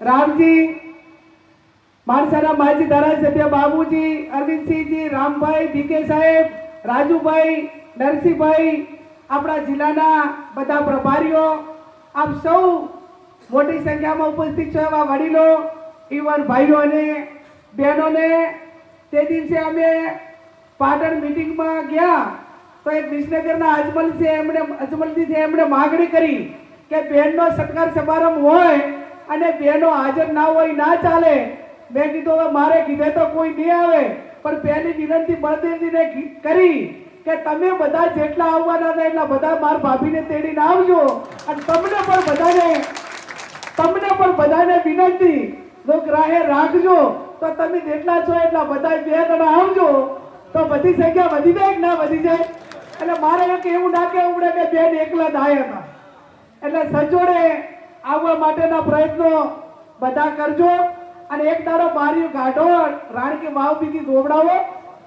રામજી, માણસાના માજી ધારાસભ્ય બાબુજી, અરવિંદસિંહજી, રામભાઈ ભીકે સાહેબ, રાજુભાઈ, નરસિંહભાઈ, આપણા જિલ્લાના બધા પ્રભારીઓ, આપ સૌ મોટી સંખ્યામાં ઉપસ્થિત છો એવા વડીલો ઇવન ભાઈઓ અને બહેનોને. તે દિવસે અમે પાટણ મિટિંગમાં ગયા તો એક વિસનગરના અજમલ છે, એમણે અજમલજી એમણે માગણી કરી કે બહેનનો સત્કાર સમારંભ હોય અને બેનો હાજર ના હોય, ના ચાલે. મેં કીધું, હવે મારે કીધે તો કોઈ નહીં આવે. પણ પહેલી વિનંતી બળદેવજીને કરી કે તમે બધા જેટલા આવવાના હતા એટલા બધા માર ભાભીને તેડીને આવજો. અને તમને પણ બધાને, તમને પણ બધાને વિનંતી, લોક રાહે રાખજો. તો તમે જેટલા છો એટલા બધા બે જણા આવજો. તો બધી સંખ્યા વધી જાય ના વધી જાય? એટલે મારે એવું ના કહેવું પડે કે બેન એકલા દાય હતા. એટલે સજોડે આવવા માટેના પ્રયત્નો બધા કરજો. અને એક દાડો બારીઓ કાઢો રાણકી વાવ પીધી દોવડાવો,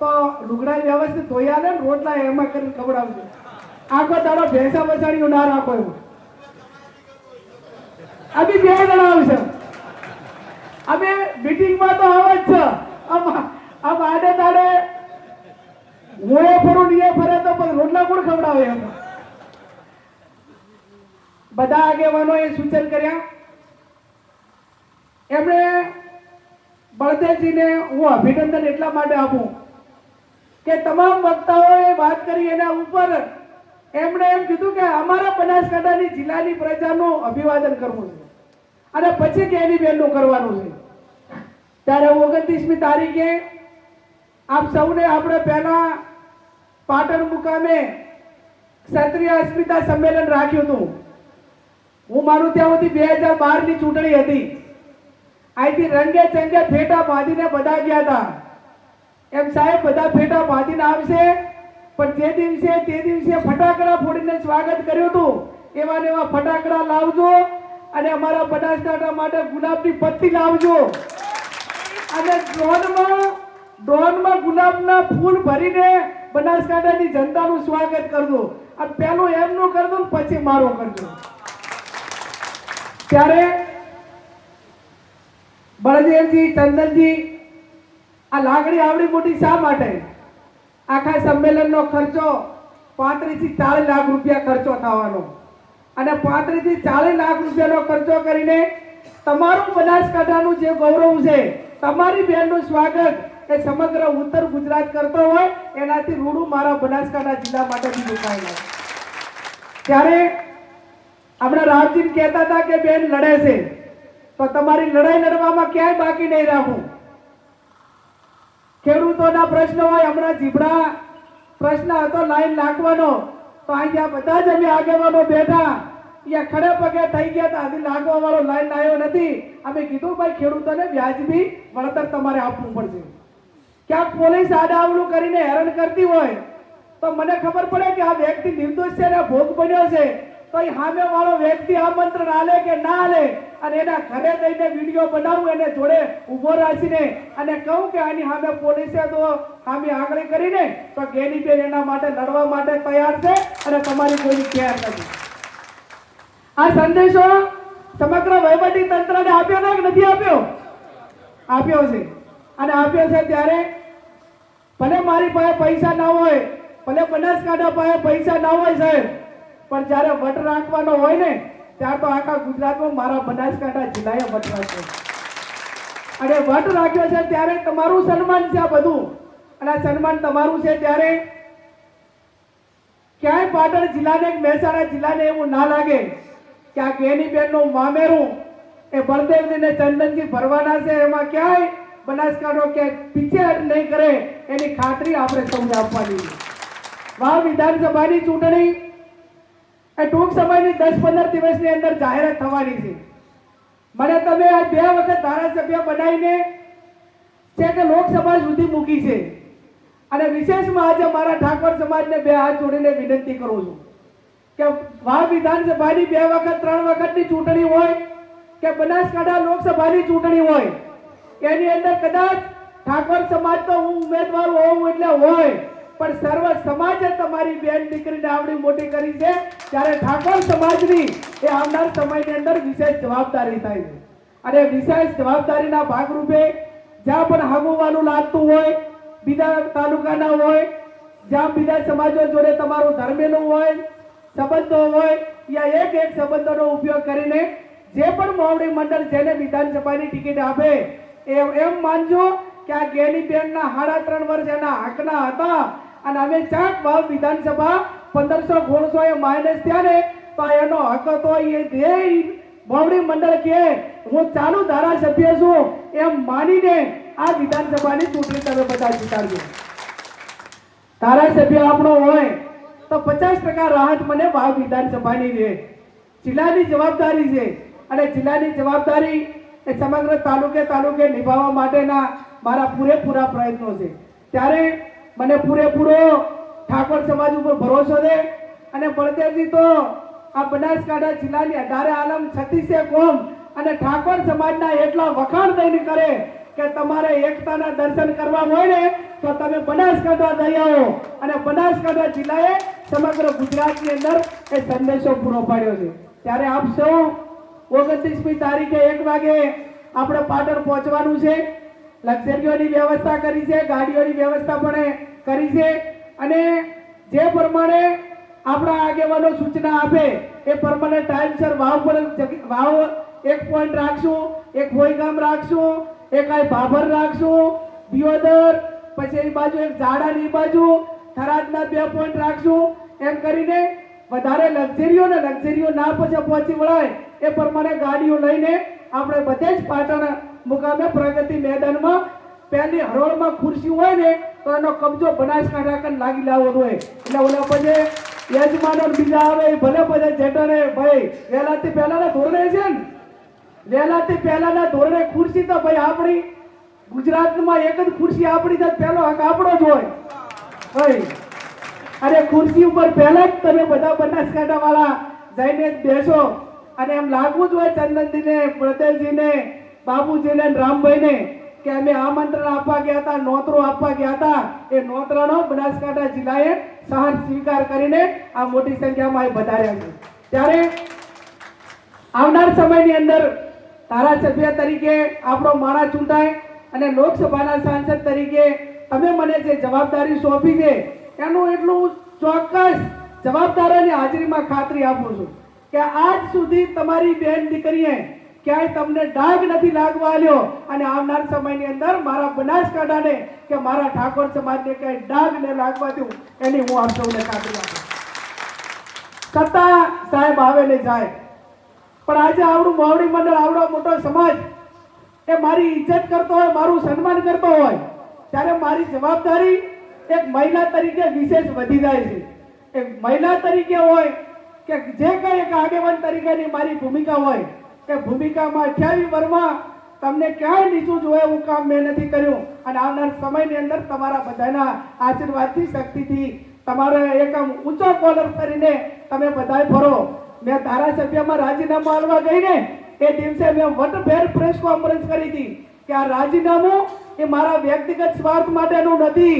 તો લુગડા વ્યવસ્થિત ધોયા ને રોટલા એમાં કરીને ખવડાવજો. આખો દાડો ભેંસા બસાડીઓ ના રાખો એવું અભી બે જણા આવશે. અમે મીટિંગમાં તો આવે જ છે. આમ આડે દાડે એ ફરું એ ફરે તો પણ રોટલા કોણ ખવડાવે એમ? બધા આગેવાનોએ સૂચન કર્યા. એમણે બળદેવજીને હું અભિનંદન એટલા માટે આપું કે તમામ વક્તાઓએ વાત કરી એના ઉપર એમણે એમ કીધું કે અમારા બનાસકાંઠાની જિલ્લાની પ્રજાનું અભિવાદન કરવું છે અને પછી કેની બેનનું કરવાનું છે. ત્યારે ઓગણત્રીસમી તારીખે આપ સૌને આપણે પહેલા પાટણ મુકામે ક્ષત્રિય અસ્મિતા સંમેલન રાખ્યું હતું. હું માનું ત્યાં સુધી બે હજાર બારની ચૂંટણી હતી. અહીંથી રંગે ચંગે ફેટા બાંધીને બધા ગયા હતા. એમ સાહેબ, બધા ફેટા બાંધીને આવશે, પણ જે દિવસે, તે દિવસે ફટાકડા ફોડીને સ્વાગત કર્યું હતું એવા ને એવા ફટાકડા લાવજો અને અમારા બનાસકાંઠા માટે ગુલાબની પત્તી લાવજો. અને ડ્રોનમાં ડ્રોનમાં ગુલાબના ફૂલ ભરીને બનાસકાંઠાની જનતાનું સ્વાગત કરજો. આ પહેલું એમનું કરજો ને પછી મારું કરજો. ત્યારે બળદેવજી, ચંદનજી આ લાગણી આવડી મોટી શા માટે આખા સંમેલનનો ખર્ચો પાંત્રીસથી ચાલીસ લાખ રૂપિયા ખર્ચો થવાનો અને પાંત્રીસથી ચાલીસ લાખ રૂપિયાનો ખર્ચો કરીને તમારું બનાસકાંઠાનું જે ગૌરવ છે, તમારી બહેનનું સ્વાગત એ સમગ્ર ઉત્તર ગુજરાત કરતો હોય, એનાથી રૂડું મારા બનાસકાંઠા જિલ્લા માટે બી છે. ત્યારે આપણે રામજી કહેતા હતા કે બેન લડે છે. તો તમારી લડાઈ લડવામાં ક્યાંય બાકી નહીં રાખવું ખેડૂતોના પ્રશ્ન હોય, હમણાં જીબડા પ્રશ્ન હતો, લાઈન નાખવાનો. તો અહીંયા બધા જ અમે આગેવાનો બેઠા. અહીંયા ખડે પગે થઈ ગયા હતા. હજી લાગવા વાળો લાઈન લાવ્યો નથી. અમે કીધું, ભાઈ, ખેડૂતોને વ્યાજબી વળતર તમારે આપવું પડશે. ક્યાંક પોલીસ આડાવડું કરીને હેરાન કરતી હોય, તો મને ખબર પડે કે આ વ્યક્તિ નિર્દોષ છે ને ભોગ બન્યો છે. તો એ સામે વાળો વ્યક્તિ આમંત્રણ આલે કે ના આલે અને એના ઘરે જઈને વીડિયો બનાવું, એને જોડે ઊભો રાખીને અને કહું કે આની સામે પોલીસે તો સામે આગળ કરીને તો ગેનીબેન એના માટે લડવા માટે તૈયાર છે અને તમારી કોઈ કેર નથી. આ સંદેશો સમગ્ર વહીવટી તંત્રને આપ્યો ને નથી આપ્યો? આપ્યો છે. અને આપ્યો છે ત્યારે ભલે મારી પાસે પૈસા ના હોય, ભલે બનાસકાંઠા પાસે પૈસા ના હોય સાહેબ પણ જ્યારે વટ રાખવાનો હોય ને, ત્યારે તો આખા ગુજરાતમાં મારા બનાસકાંઠા જિલ્લાએ વટ રાખ્યો. અને વટ રાખ્યો છે ત્યારે તમારું સન્માન છે આ બધું. અને આ સન્માન તમારું છે ત્યારે ક્યાંય પાટણ જિલ્લાને મહેસાણા જિલ્લાને એવું ના લાગે કે આ કેની બેનનું મામેરું એ બળદેવજીને ચંદનજી ભરવાના છે. એમાં ક્યાંય બનાસકાંઠો કે પીછે નહીં કરે એની ખાતરી આપણે સૌને આપવાની વાવ વિધાનસભાની ચૂંટણી એ ટૂંક સમયની દસ પંદર દિવસની અંદર જાહેરાત થવાની છે. મને તમે આ બે વખત ધારાસભ્ય બનાવીને છે કે લોકસભા સુધી મૂકી છે. અને વિશેષમાં આજે મારા ઠાકોર સમાજને બે હાથ જોડીને વિનંતી કરું છું કે વા વિધાનસભાની બે વખત, ત્રણ વખતની ચૂંટણી હોય કે બનાસકાંઠા લોકસભાની ચૂંટણી હોય, એની અંદર કદાચ ઠાકોર સમાજ તો હું ઉમેદવાર હોઉં એટલે હોય. પણ સર્વ સમાજે તમારી બેન દીકરીને આવડી મોટી કરી છે. ત્યારે ઠાકોર સમાજની એ આવનાર સમયની અંદર વિશેષ જવાબદારી થાય છે. અને વિશેષ જવાબદારીના ભાગરૂપે જ્યાં પણ હાગુવાનું લાગતું હોય, બીજા તાલુકાના હોય, જ્યાં બીજા સમાજો જોડે તમારું ધર્મેલું હોય, સંબંધો હોય યા એક એક સંબંધોનો ઉપયોગ કરીને જે પણ મોવડી મંડળ જેને વિધાનસભાની ટિકિટ આપે એમ માનજો કે આ ગેની બેનના સાડા ત્રણ વર્ષ એના હકના હતા. અને અમે ચાક વાવ વિધાનસભા, પંદરસો ગોળસો એ માઇનસ ત્યારે તો એનો હક હતો એ ધ્યેય ભવણી મંડળ કે, હું ચાલુ ધારાસભ્ય છું, એમ માનીને આ વિધાનસભાની ચૂંટણી તમે બધા જીતાડજો. ધારાસભ્ય આપણો હોય, તો પચાસ ટકા રાહત મને વાવ વિધાનસભાની છે. જિલ્લાની જવાબદારી છે. અને જિલ્લાની જવાબદારી એ સમગ્ર તાલુકે તાલુકે નિભાવવા માટેના મારા પૂરેપૂરા પ્રયત્નો છે. ત્યારે મને પૂરેપૂરો ઠાકોર સમાજ ઉપર ભરોસો છે અને બળદેવજી તો આ બનાસકાંઠા જિલ્લાની અઢારે આલમ છત્તીસે કોમ અને ઠાકોર સમાજના એટલા વખાણ થઈને કરે કે તમારે એકતાના દર્શન કરવા હોય ને તો તમે બનાસકાંઠા જઈ આવો. અને બનાસકાંઠા જિલ્લાએ સમગ્ર ગુજરાતની અંદર એ સંદેશો પૂરો પાડ્યો છે. ત્યારે આપ સૌ ઓગણત્રીસમી તારીખે એક વાગે આપણે પાટણ પહોંચવાનું છે. લક્ઝરીઓની વ્યવસ્થા કરી છે, ગાડીઓની વ્યવસ્થા પણ કરી છે અને જે પ્રમાણે આપણા આગેવાનો સૂચના આપે, એ પ્રમાણે ટાઈમસર વાવ પર વાવ એક પોઈન્ટ રાખશું, એક હોયગામ રાખશું, એક આ ભાભર રાખશું, દિયોદર, પછી એ બાજુ એક ઝાડાની બાજુ, થરાદના બે પોઈન્ટ રાખશું, એમ કરીને વધારે લક્ઝરીઓ ને લક્ઝરીઓ ના પછી પહોંચી વળાય, એ પ્રમાણે ગાડીઓ લઈને આપણે બધે જ પાટણ મુકામે પ્રગતિ મેદાનમાં પહેલી હરોળમાં ખુરશી હોય ને, તો એનો કબજો બનાસકાંઠા કન લાગી લાવવાનો હોય એટલે ઓલા પછી યજમાનો બીજા આવે ભલે બધા જેટરે ભાઈ, વહેલાથી પહેલાના ધોરણે છે ને? વહેલાથી પહેલાના ધોરણે ખુરશી તો ભાઈ આપણી ગુજરાતમાં એક જ ખુરશી આપણી તો પહેલો હક આપણો જ હોય. ભાઈ અને ખુરશી ઉપર પહેલા જ તમે બધા બનાસકાંઠા વાળા જઈને બેસો. અને એમ લાગવું જ હોય ચંદનજીને પ્રદેવજીને બાબુજીને રામભાઈને કે અમે આમંત્રણ આપવા ગયા હતા, નોતરો આપવા ગયા હતા, એ નોતરાનો બનાસકાંઠા જિલ્લાએ સહન સ્વીકાર કરીને આ મોટી સંખ્યામાં એ વધાર્યા છે ત્યારે આવનાર સમયની અંદર ધારાસભ્ય તરીકે આપણો માણા ચૂંટાય અને લોકસભાના સાંસદ તરીકે તમે મને જે જવાબદારી સોંપી છે, એનું એટલું ચોક્કસ જવાબદારોની હાજરીમાં ખાતરી આપું છું કે આજ સુધી તમારી બેન દીકરીએ ક્યાંય તમને ડાઘ નથી લાગવા આવ્યો અને આવનાર સમયની અંદર મારા બનાસકાંઠાને કે મારા ઠાકોર સમાજને ક્યાંય ડાઘ ન લાગવા દઉં, એની હું આપ સૌને ખાતરી આપું સત્તા સાહેબ આવે ને જાય. પણ આજે આવડું મોવડી મંડળ આવડો મોટો સમાજ એ મારી ઇજ્જત કરતો હોય, મારું સન્માન કરતો હોય, ત્યારે મારી જવાબદારી એક મહિલા તરીકે વિશેષ વધી જાય છે. એક મહિલા તરીકે હોય કે જે કંઈ એક આગેવાન તરીકેની મારી ભૂમિકા હોય એ ભૂમિકામાં અઠ્યાવી વર્ષમાં તમને ક્યાંય નીચું જોયે એવું કામ મેં નથી કર્યું. અને આવનાર સમયની અંદર તમારા બધાના આશીર્વાદથી, શક્તિથી તમારે એક આમ ઊંચો કોલર કરીને તમે બધાય ફરો. મેં ધારાસભ્યમાં રાજીનામું આલવા ગઈને એ દિવસે મેં વટભેર પ્રેસ કોન્ફરન્સ કરી હતી કે આ રાજીનામું એ મારા વ્યક્તિગત સ્વાર્થ માટેનું નથી.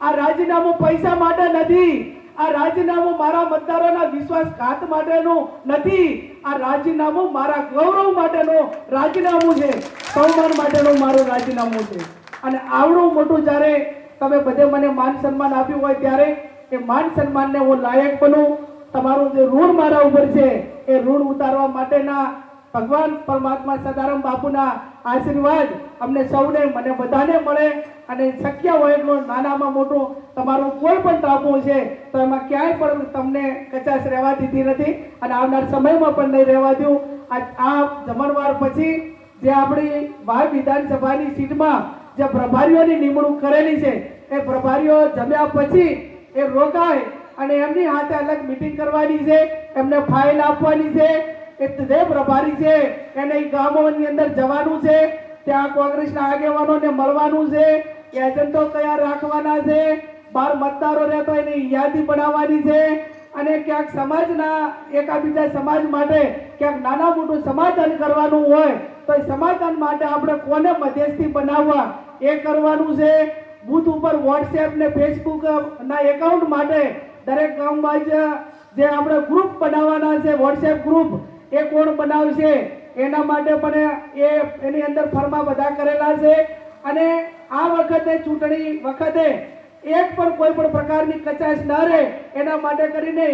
આ રાજીનામું પૈસા માટે નથી. આ રાજીનામું મારા મતદારોના વિશ્વાસઘાત માટેનું નથી. આ રાજીનામું મારા ગૌરવ માટેનું રાજીનામું છે. સન્માન માટેનું મારું રાજીનામું છે. અને આવડું મોટું જ્યારે તમે બધે મને માન સન્માન આપ્યું હોય ત્યારે એ માન સન્માનને હું લાયક બનું. તમારું જે ઋણ મારા ઉપર છે, એ ઋણ ઉતારવા માટેના ભગવાન પરમાત્મા સદારામ બાપુના આશીર્વાદ અમને સૌને, મને બધાને મળે અને શક્ય હોય એટલું નાનામાં મોટું તમારું કોઈ પણ ટાપુ છે તો એમાં ક્યાંય પણ તમને કચાશ રહેવા દીધી નથી અને આવનાર સમયમાં પણ નહીં રહેવા દઉં. આ જમણવાર પછી જે આપણી બાર વિધાનસભાની સીટમાં જે પ્રભારીઓની નિમણૂક કરેલી છે, એ પ્રભારીઓ જમ્યા પછી એ રોકાય અને એમની હાથે અલગ મિટિંગ કરવાની છે, એમને ફાઇલ આપવાની છે જે પ્રભારી છે. એને એ ગામોની અંદર જવાનું છે. ત્યાં કોંગ્રેસના આગેવાનોને મળવાનું છે. એજન્ટો કયા રાખવાના છે. બાર મતદારો રહેતો એની યાદી બનાવવાની છે. અને ક્યાંક સમાજના, એકાબીજા સમાજ માટે ક્યાંક નાના મોટું સમાધાન કરવાનું હોય, તો એ સમાધાન માટે આપણે કોને મધ્યસ્થી બનાવવા? એ કરવાનું છે. બુથ ઉપર વોટ્સએપ ને ફેસબુક ના એકાઉન્ટ માટે દરેક ગામમાં જે આપણે ગ્રુપ બનાવવાના છે વોટ્સએપ ગ્રુપ એ કોણ બનાવશે? એના માટે પણ એ એની અંદર ફરમા બધા કરેલા છે. અને આ વખતે ચૂંટણી વખતે એક પણ કોઈ પણ પ્રકારની કચાશ ન રહે. એના માટે કરીને